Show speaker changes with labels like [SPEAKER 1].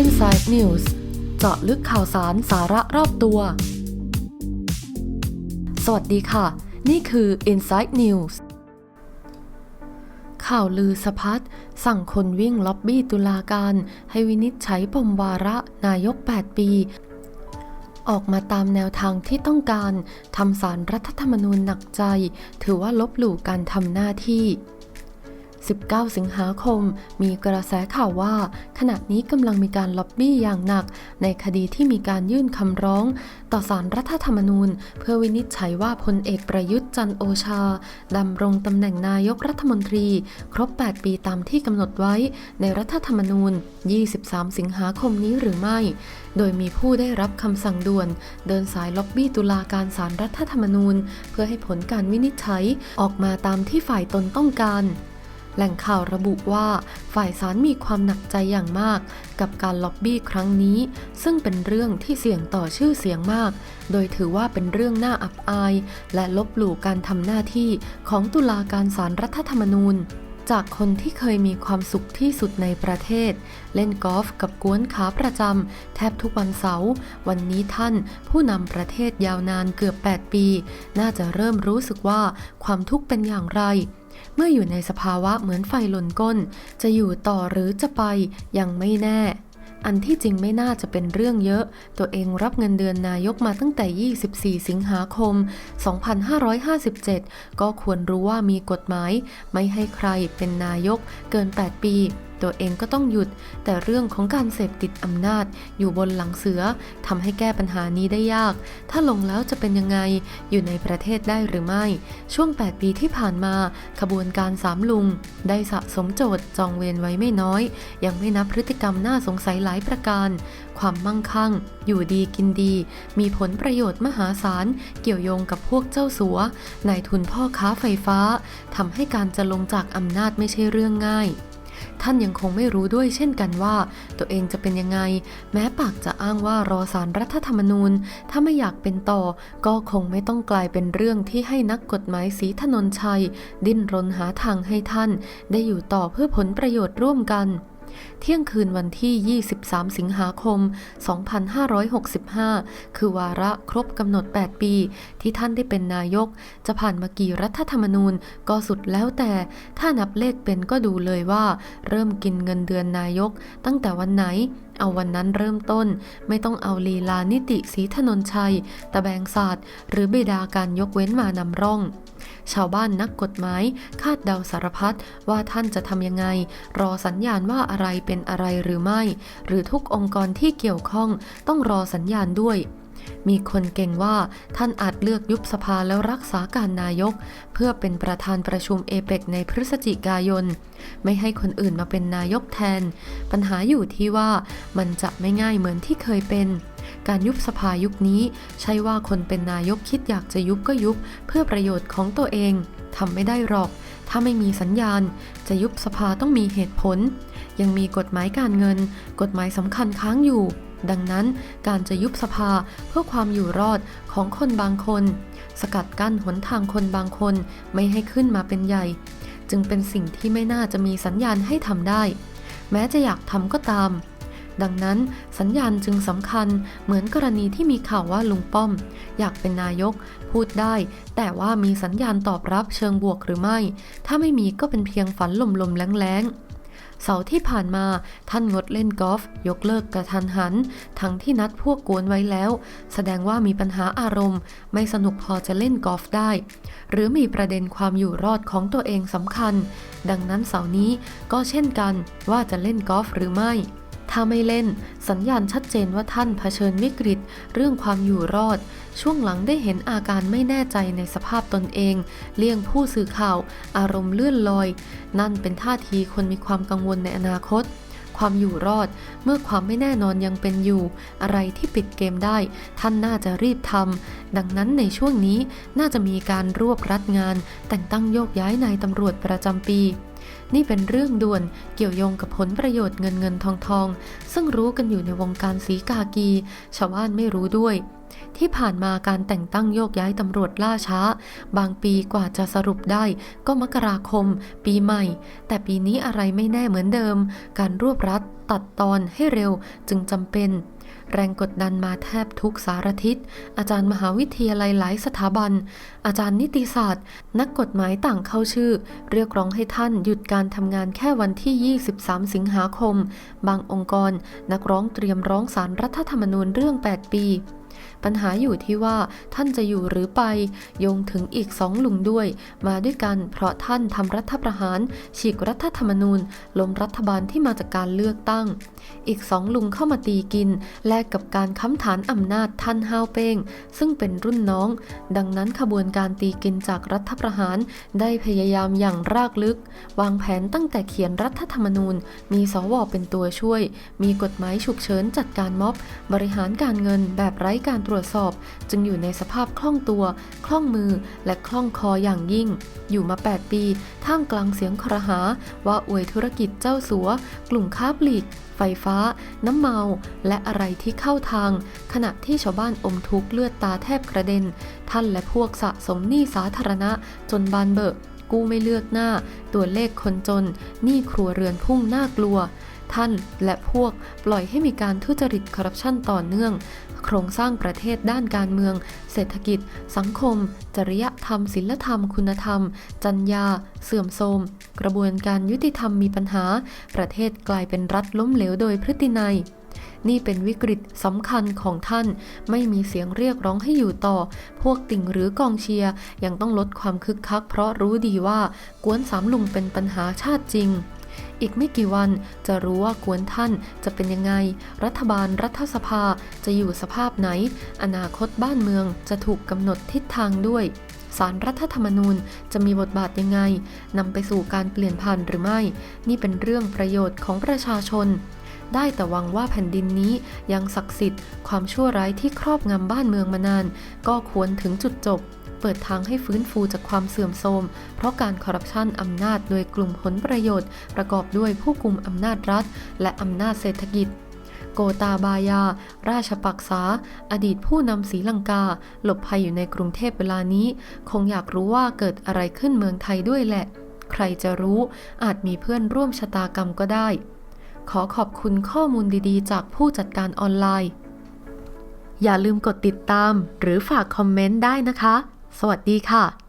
[SPEAKER 1] Inside News เจาะลึกข่าวสารสาระรอบตัว สวัสดีค่ะ นี่คือ Inside News ข่าวลือสะพัดสั่งคนวิ่งล็อบบี้ตุลาการ ให้วินิจฉัยปมวาระนายก 8 ปี ออกมาตามแนวทางที่ต้องการทำสารรัฐธรรมนูญหนักใจ ถือว่าลบหลู่การทำหน้าที่ 19 สิงหาคม มีกระแสข่าวว่า ขณะนี้กำลังมีการล็อบบี้อย่างหนัก ในคดีที่มีการยื่นคำร้อง ต่อสารรัฐธรรมนูญ เพื่อวินิจฉัยว่าพลเอกประยุทธ์จันโอชาดำรงตำแหน่งนายกรัฐมนตรี ครบ 8 ปีตามที่กำหนดไว้ ในรัฐธรรมนูญ 23 สิงหาคมนี้หรือไม่ โดยมีผู้ได้รับคำสั่งด่วน เดินสายล็อบบี้ตุลาการสารรัฐธรรมนูญ เพื่อให้ผลการวินิจฉัยออกมาตามที่ฝ่ายตนต้องการ แหล่งข่าวระบุว่าฝ่ายสารมีความหนักใจอย่างมาก กับการล็อบบี้ครั้งนี้ ซึ่งเป็นเรื่องที่เสี่ยงต่อชื่อเสียงมาก โดยถือว่าเป็นเรื่องน่าอับอาย และลบหลู่การทำหน้าที่ของตุลาการสารรัฐธรรมนูญ จากคนที่เคยมีความสุขที่สุดในประเทศ เล่นกอล์ฟกับกวนขาประจำแทบทุกวันเสาร์วันนี้ท่านผู้นำประเทศยาวนานเกือบ 8 ปี น่าจะเริ่มรู้สึกว่าความทุกข์เป็นอย่างไร เมื่ออยู่ในสภาวะเหมือนไฟลนก้น จะอยู่ต่อหรือจะไปยังไม่แน่ อันที่จริงไม่น่าจะเป็นเรื่องเยอะ ตัวเองรับเงินเดือนนายกมาตั้งแต่ 24 สิงหาคม 2557 ก็ควรรู้ว่ามีกฎหมาย ไม่ให้ใครเป็นนายกเกิน 8 ปี ตัวเองก็ต้องหยุด แต่เรื่องของการเสพติดอำนาจ อยู่บนหลังเสือทำให้แก้ปัญหานี้ได้ยาก ถ้าลงแล้วจะเป็นยังไง อยู่ในประเทศได้หรือไม่ ช่วง 8 ปีที่ผ่านมา ขบวนการสามลุง ได้สะสมโจทย์จองเวรไว้ไม่น้อย ยังไม่นับพฤติกรรมน่าสงสัยหลายประการ ความมั่งคั่ง อยู่ดีกินดี มีผลประโยชน์มหาศาล เกี่ยวโยงกับพวกเจ้าสัวนายทุนพ่อค้าไฟฟ้าทำให้การจะลงจากอำนาจไม่ใช่เรื่องง่าย ท่านยังคงไม่รู้ด้วยเช่นกันว่า ตัวเองจะเป็นยังไง แม้ปากจะอ้างว่ารอสารรัฐธรรมนูญ ถ้าไม่อยากเป็นต่อ ก็คงไม่ต้องกลายเป็นเรื่องที่ให้นักกฎหมายสีถนนชัย ดิ้นรนหาทางให้ท่าน ได้อยู่ต่อเพื่อผลประโยชน์ร่วมกัน เที่ยงคืนวันที่ 23 สิงหาคม 2565 คือวาระครบกำหนด 8 ปี ที่ท่านได้เป็นนายก จะผ่านมากี่รัฐธรรมนูญก็สุดแล้วแต่ ถ้านับเลขเป็นก็ดูเลยว่า เริ่มกินเงินเดือนนายกตั้งแต่วันไหน เอาวันนั้นเริ่มต้น ไม่ต้องเอาลีลานิติศรีถนนชัย ตะแบงศาสตร์ หรือบิดาการยกเว้นมานำร่อง ชาวบ้านนักกฎหมาย คาดเดาสารพัดว่าท่านจะทำยังไง รอสัญญาณว่าอะไรเป็นอะไรหรือไม่ หรือทุกองค์กรที่เกี่ยวข้องต้องรอสัญญาณด้วย มีคนเก่งว่าท่านอาจเลือกยุบสภาแล้วรักษาการนายก เพื่อเป็นประธานประชุมเอเปกในพฤศจิกายน ไม่ให้คนอื่นมาเป็นนายกแทน ปัญหาอยู่ที่ว่ามันจะไม่ง่ายเหมือนที่เคยเป็น การยุบสภายุคนี้ใช่ว่าคนเป็นนายกคิดอยากจะยุบก็ยุบ เพื่อประโยชน์ของตัวเองทำไม่ได้หรอก ถ้าไม่มีสัญญาณ จะยุบสภาต้องมีเหตุผล ยังมีกฎหมายการเงิน กฎหมายสำคัญค้างอยู่ ดังนั้นการจะยุบสภาเพื่อความอยู่รอดของคนบางคน สกัดกั้นหนทางคนบางคนไม่ให้ขึ้นมาเป็นใหญ่ จึงเป็นสิ่งที่ไม่น่าจะมีสัญญาณให้ทำได้ แม้จะอยากทำก็ตาม ดังนั้นสัญญาณจึงสำคัญเหมือนกรณีที่มีข่าวว่าลุงป้อม อยากเป็นนายก พูดได้ แต่ว่ามีสัญญาณตอบรับเชิงบวกหรือไม่ ถ้าไม่มีก็เป็นเพียงฝันลมๆแรงๆ เสาร์ที่ผ่านมาท่านงดเล่นกอล์ฟยกเลิกกระทันหัน ทั้งที่นัดพวกกวนไว้แล้ว แสดงว่ามีปัญหาอารมณ์ ไม่สนุกพอจะเล่นกอล์ฟได้ หรือมีประเด็นความอยู่รอดของตัวเองสำคัญ ดังนั้นเสาร์นี้ก็เช่นกันว่าจะเล่นกอล์ฟหรือไม่ ถ้าไม่เล่น สัญญาณชัดเจนว่าท่านเผชิญวิกฤต เรื่องความอยู่รอด ช่วงหลังได้เห็นอาการไม่แน่ใจในสภาพตนเอง เลี่ยงผู้สื่อข่าว อารมณ์เลื่อนลอย นั่นเป็นท่าทีคนมีความกังวลในอนาคต ความอยู่รอด เมื่อความไม่แน่นอนยังเป็นอยู่ อะไรที่ปิดเกมได้ ท่านน่าจะรีบทำดังนั้นในช่วงนี้น่าจะมีการรวบรัดงาน แต่งตั้งโยกย้ายนายตำรวจประจำปี นี่เป็นเรื่องด่วนเกี่ยวโยงกับผลประโยชน์เงินเงินทองทอง ซึ่งรู้กันอยู่ในวงการสีกากี ชาวบ้านไม่รู้ด้วย ที่ผ่านมาการแต่งตั้งโยกย้ายตำรวจล่าช้า บางปีกว่าจะสรุปได้ก็มกราคม ปีใหม่ แต่ปีนี้อะไรไม่แน่เหมือนเดิม การรวบรัด ตัดตอนให้เร็วจึงจำเป็น แรงกดดันมาแทบทุกสารทิศ อาจารย์มหาวิทยาลัยหลายสถาบัน อาจารย์นิติศาสตร์ นักกฎหมายต่างเข้าชื่อ เรียกร้องให้ท่านหยุดการทำงานแค่วันที่ 23 สิงหาคม บางองค์กร นักร้องเตรียมร้องสารรัฐธรรมนูญเรื่อง 8 ปี ปัญหาอยู่ที่ว่าท่านจะอยู่หรือไปโยงถึงอีกสองลุงด้วย มาด้วยกันเพราะท่านทำรัฐประหาร ฉีกรัฐธรรมนูญล้มรัฐบาลที่มาจากการเลือกตั้ง อีกสองลุงเข้ามาตีกิน แลกกับการค้ำฐานอำนาจท่านห้าวเป้ง ซึ่งเป็นรุ่นน้อง ดังนั้นขบวนการตีกินจากรัฐประหาร ได้พยายามอย่างรากลึก วางแผนตั้งแต่เขียนรัฐธรรมนูญ มีสวเป็นตัวช่วย มีกฎหมายฉุกเฉินจัดการม็อบ บริหารการเงินแบบไร้การตรวจสอบจึงอยู่ในสภาพคล่องตัว คล่องมือและคล่องคออย่างยิ่ง อยู่มา 8 ปี ท่ามกลางเสียงครหา ว่าอวยธุรกิจเจ้าสัว กลุ่มค้าปลีก ไฟฟ้า น้ำเมา และอะไรที่เข้าทาง ขณะที่ชาวบ้านอมทุกข์เลือดตาแทบกระเด็น ท่านและพวกสะสมหนี้สาธารณะ จนบานเบิกกู้ไม่เลือกหน้า ตัวเลขคนจนหนี้ครัวเรือนพุ่งน่ากลัว ท่านและพวกปล่อยให้มีการทุจริตคอร์รัปชันต่อเนื่อง โครงสร้างประเทศด้านการเมือง เศรษฐกิจ สังคม จริยธรรม ศิลธรรม คุณธรรมจรรยาเสื่อมโทรม กระบวนการยุติธรรมมีปัญหา ประเทศกลายเป็นรัฐล้มเหลวโดยพฤตินัยนี่เป็นวิกฤตสำคัญของท่าน ไม่มีเสียงเรียกร้องให้อยู่ต่อ พวกติ่งหรือกองเชียร์ยังต้องลดความคึกคักเพราะรู้ดีว่ากวนสามลุงเป็นปัญหาชาติจริง อีกไม่กี่วันจะรู้ว่ากวนท่านจะเป็นยังไง รัฐบาลรัฐสภาจะอยู่สภาพไหน อนาคตบ้านเมืองจะถูกกำหนดทิศทางด้วยสารรัฐธรรมนูญจะมีบทบาทยังไงนำไปสู่การเปลี่ยนผ่านหรือไม่ นี่เป็นเรื่องประโยชน์ของประชาชน ได้แต่หวังว่าแผ่นดินนี้ยังศักดิ์สิทธิ์ ความชั่วร้ายที่ครอบงำบ้านเมืองมานาน ก็ควรถึงจุดจบ เปิดทางให้ฟื้นฟูจากความเสื่อมโทรม เพราะการคอร์รัปชันอำนาจโดยกลุ่มผลประโยชน์ ประกอบด้วยผู้กลุ่มอำนาจรัฐ และอำนาจเศรษฐกิจโกตาบายา ราชปักษา อดีตผู้นำศรีลังกา หลบภัยอยู่ในกรุงเทพเวลานี้ คงอยากรู้ว่าเกิดอะไรขึ้นเมืองไทยด้วยแหละ ใครจะรู้ อาจมีเพื่อนร่วมชะตากรรมก็ได้ ขอขอบคุณข้อมูลดีๆ จากผู้จัดการออนไลน์ อย่าลืมกดติดตาม หรือฝากคอมเมนต์ได้นะคะ สวัสดีค่ะ